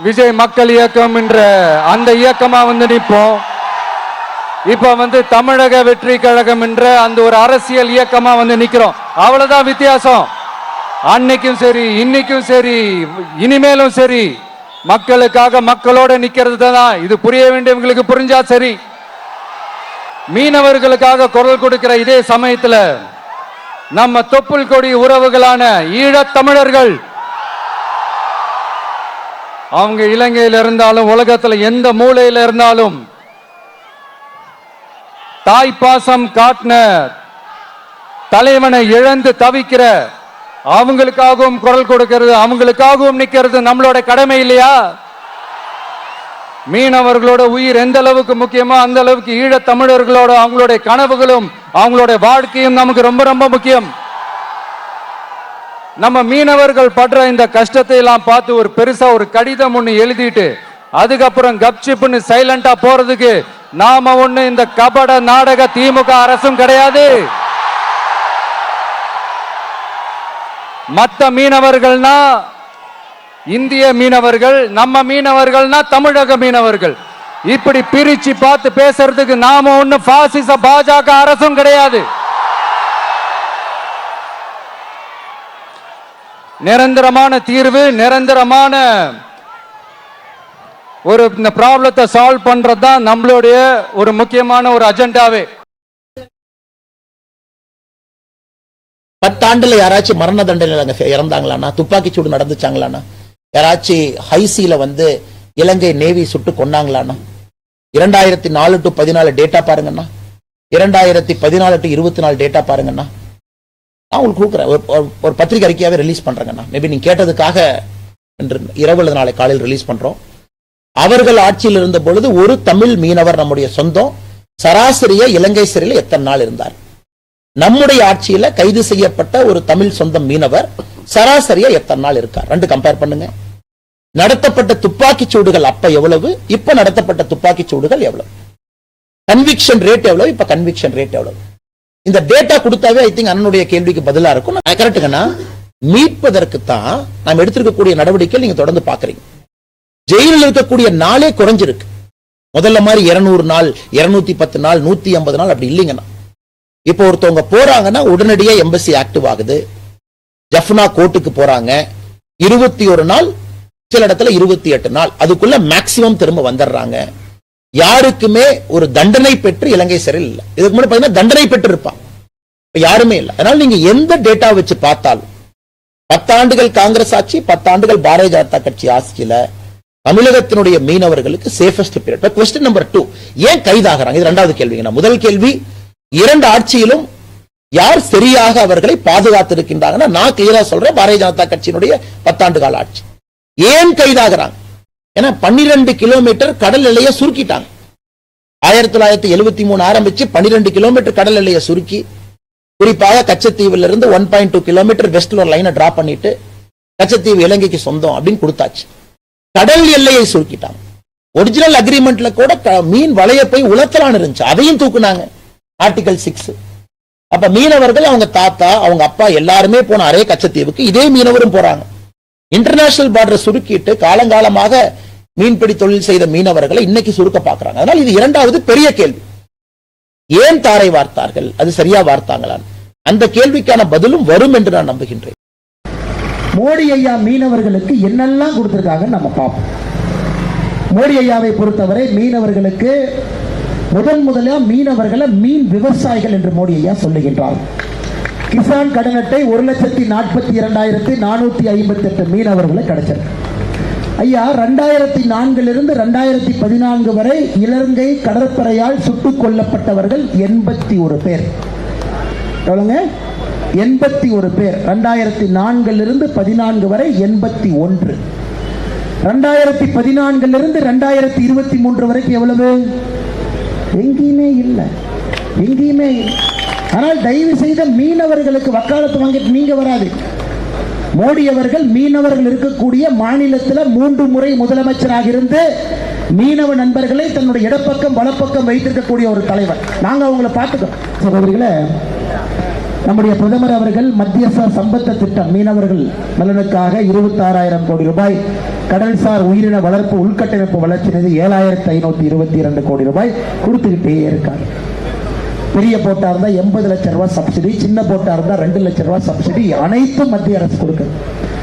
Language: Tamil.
விஜய் மக்கள் இயக்கம் என்ற அந்த இயக்கமா வந்து நிற்போம். இப்ப வந்து தமிழக வெற்றி கழகம் என்ற அந்த ஒரு அரசியல் இயக்கமா வந்து நிற்கிறோம் அவ்வளவுதான் வித்தியாசம். அன்னைக்கும் சரி இன்னைக்கும் சரி இனிமேலும் சரி மக்களுக்காக மக்களோட நிக்கிறது தான்? இது புரிய வேண்டியவங்களுக்கு புரிஞ்சா சரி. மீனவர்களுக்காக குரல் கொடுக்கிற இதே சமயத்துல நம்ம தொப்புள் கொடி உறவுகளான ஈழத் தமிழர்கள் அவங்க இலங்கையில இருந்தாலும் உலகத்துல எந்த மூலையில இருந்தாலும் தாய்ப்பாசம் காட்டின தலைவனை இழந்து தவிக்கிற அவங்களுக்காகவும் குரல் கொடுக்கிறது அவங்களுக்காகவும் நிக்கிறது நம்மளோட கடமை இல்லையா? மீனவர்களோட உயிர் எந்த அளவுக்கு முக்கியமோ அந்த அளவுக்கு ஈழத் தமிழர்களோட அவங்களுடைய கனவுகளும் அவங்களுடைய வாழ்க்கையும் நமக்கு ரொம்ப ரொம்ப முக்கியம். நம்ம மீனவர்கள் படுற இந்த கஷ்டத்தை எல்லாம் பார்த்து ஒரு பெருசா ஒரு கடிதம் ஒண்ணு எழுதிட்டு அதுக்கப்புறம் கப்சிப்புன்னு சைலண்டா போறதுக்கு நாம ஒண்ணு இந்த கபட நாடக திமுக அரசும் கிடையாது. மத்த மீனவர்கள்னா இந்திய மீனவர்கள் நம்ம மீனவர்கள்னா தமிழக மீனவர்கள். இப்படி பிரிச்சு பார்த்து பேசுறதுக்கு நாம ஒண்ணு பாசிச பாஜக அரசும் கிடையாது. நிரந்தரமான தீர்வு நிரந்தரமான ஒரு இந்த ப்ராப்ளத்தை சால்வ் பண்றது தான் நம்மளுடைய ஒரு முக்கியமான ஒரு அஜெண்டாவே. பத்தாண்டுல யாராச்சும் மரண தண்டனையில் அங்க இறந்தாங்களாண்ணா? துப்பாக்கி சூடு நடந்துச்சாங்களாண்ணா? யாராச்சும் ஹைசியில் வந்து இலங்கை நேவி சுட்டு கொன்னாங்களாண்ணா? இரண்டாயிரத்தி நாலு டு பதினாலு டேட்டா பாருங்கண்ணா. இரண்டாயிரத்தி பதினாலு டு இருபத்தி நாலு டேட்டா பாருங்கண்ணா. நான் உங்களுக்கு கொடுக்குறேன் ஒரு- ஒரு- ஒரு பத்திரிகை ரிலீஸ் பண்றேங்கண்ணா. மேபி நீங்க கேட்டதுக்காக இன்று இரவு அல்லது நாளை காலையில் ரிலீஸ் பண்றோம். அவர்கள் ஆட்சியில் இருந்த பொழுது ஒரு தமிழ் மீனவர் நம்முடைய சொந்தம் சராசரியா இலங்கை சிறையில் எத்தனை நாள் இருந்தார்? நம்முடைய ஆட்சியில கைது செய்யப்பட்ட ஒரு தமிழ் சொந்தம் மீனவர் சராசரியா எத்தனை நாள் இருக்கார்? ரெண்டு கம்பேர் பண்ணுங்க. நடத்தப்பட்ட துப்பாக்கி சூடுகள் அப்ப எவ்வளவு? இப்ப நடத்தப்பட்ட துப்பாக்கி சூடுகள் எவ்வளவு? கன்விக்ஷன் ரேட் எவ்வளவு? இப்ப கன்விக்ஷன் ரேட் எவ்வளவு? இந்த டேட்டா கொடுத்தாவே ஐ திங்க் அண்ணனுடைய கேள்விக்கு பதிலா இருக்கும். கரெக்டுங்கண்ணா மீட்பதற்கு தான் நாம் எடுத்திருக்கக்கூடிய நடவடிக்கை நீங்க தொடர்ந்து பாக்குறீங்க ஜெயிலில் இருக்கக்கூடிய நாளே குறைஞ்சிருக்கு. முதல்ல மாதிரி இருநூறு நாள் இருநூத்தி பத்து நாள் நூத்தி ஐம்பது நாள் அப்படி இல்லைங்கண்ணா. இப்போ ஒருத்தவங்க போறாங்கன்னா உடனடியா எம்பசி ஆக்டிவ் ஆகுது. ஜஃப்னா கோர்ட்டுக்கு போறாங்க. இருபத்தி ஒரு நாள் சில இடத்துல இருபத்தி எட்டு நாள். அதுக்குள்ள மேக்சிமம் திரும்ப வந்துடுறாங்க. யாருக்குமே ஒரு தண்டனை பெற்று இலங்கை சிறையில் இதுக்கு முன்னாடி பாத்தீங்கன்னா தண்டனை பெற்று இருப்பான் யாருமே இல்ல. அதனால நீங்க எந்த டேட்டா வச்சு பார்த்தாலும் பத்தாண்டுகள் காங்கிரஸ் ஆட்சி பத்தாண்டுகள் பாரதிய ஜனதா கட்சி ஆட்சியில தமிழகத்தினுடைய மீனவர்களுக்கு safest period question number two ஏன் கைதாகிறாங்க? இது ரெண்டாவது கேள்விங்க. முதல் கேள்வி இரண்டு ஆட்சியிலும் யார் சரியாக அவர்களை பாதுகாத்திருக்கின்றாங்கன்னா நான் கிளியரா சொல்றேன் பாரதிய ஜனதா கட்சியினுடைய பத்தாண்டு கால ஆட்சி. ஏன் கைதாகிறாங்க? ஏன்னா பன்னிரண்டு கிலோமீட்டர் கடல் எல்லையை சுருக்கிட்டாங்க. ஆயிரத்தி தொள்ளாயிரத்தி எழுபத்தி மூணு ஆரம்பிச்சு பன்னிரெண்டு கிலோமீட்டர் கடல் எல்லையை சுருக்கி குறிப்பாக கச்சத்தீவுல இருந்து ஒன் பாயிண்ட் டூ கிலோமீட்டர் வெஸ்ட்ல ஒரு லைனை டிரா பண்ணிட்டு கச்சத்தீவு இலங்கைக்கு சொந்தம் அப்படின்னு கொடுத்தாச்சு. கடல் எல்லையை சுருக்கிட்டாங்க. ஒரிஜினல் அக்ரிமெண்ட்ல கூட க- மீன் வலைய போய் உலர்த்தலான்னு இருந்துச்சு. அதையும் தூக்குனாங்க. ஆர்டிகல் சிக்ஸ் அப்ப மீனவர்கள் அவங்க தாத்தா அவங்க அப்பா எல்லாருமே போன அரே கச்சத்தீவுக்கு இதே மீனவரும் போறாங்க. இன்டர்நேஷனல் பார்டர் சுருக்கிட்டு காலங்காலமாக மீன்பிடி தொழில் செய்த மீனவர்களை இன்னைக்கு சுருக்க பாக்குறாங்க அதனால இது இரண்டாவது பெரிய கேள்வி. ஏன் தாரை வார்த்தார்கள்? அது சரியா வார்த்தாங்களா அந்த கேள்விக்கான பதிலும் வரும் என்று நான் நம்புகின்றேன். மோடி ஐயா மீனவர்களுக்கு என்னெல்லாம் கொடுத்திருக்காங்கன்னு நம்ம பார்ப்போம். மோடி ஐயாவை பொறுத்தவரை மீனவர்களுக்கு முதன் முதலாக மீனவர்களை மீன் விவசாயிகள் என்று மோடி ஐயா சொல்லுகின்றார். கிசான் கடன் அட்டை ஒரு லட்சத்தி நாற்பத்தி இரண்டாயிரத்தி நானூத்தி ஐம்பத்தி எட்டு மீனவர்களை கிடைச்சிருக்கு ஐயா ரெண்டாயிரத்தி நான்கிலிருந்து ரெண்டாயிரத்தி பதினான்கு வரை இலங்கை கடற்படையால் சுட்டுக் கொல்லப்பட்டவர்கள் எண்பத்தி ஒரு பேர். எவ்வளோங்க எண்பத்தி ஒரு பேர். ரெண்டாயிரத்தி நான்கிலிருந்து பதினான்கு வரை எண்பத்தி ஒன்று. ரெண்டாயிரத்தி பதினான்கிலிருந்து ரெண்டாயிரத்தி இருபத்தி மூன்று வரைக்கும் எவ்வளவு? எங்கேயுமே இல்லை. எங்கேயுமே இல்லை. ஆனால் தயவு செய்த மீனவர்களுக்கு வக்காலத்து வாங்கிட்டு நீங்க வராது. மோடி அவர்கள் மீனவர்கள் இருக்கக்கூடிய மாநிலத்தில் மூன்று முறை முதலமைச்சராக இருந்து மீனவ நண்பர்களை தன்னுடைய இடப்பக்கம் வலப்பக்கம் வைத்திருக்கக்கூடிய ஒரு தலைவர். நாங்கள் அவங்கள பார்த்துக்கோம் சகோதரிகளை நம்முடைய பிரதமர் அவர்கள் மத்தியஸ்த சம்பத்த திட்டம் மீனவர்கள் நலனுக்காக இருபத்தாறாயிரம் கோடி ரூபாய் கடல்சார் உயிரின வளர்ப்பு உள்கட்டமைப்பு வளர்ச்சி நிதி ஏழாயிரத்தி ஐநூத்தி இருபத்தி இரண்டு கோடி ரூபாய் கொடுத்துக்கிட்டே இருக்காங்க. பெரிய போட்டா இருந்தா எண்பது லட்சம் ரூபாய் சப்சிடி சின்ன போட்டா இருந்தா ரெண்டு லட்சம் ரூபாய் சப்சிடி அனைத்தும் மத்திய அரசு கொடுக்குது.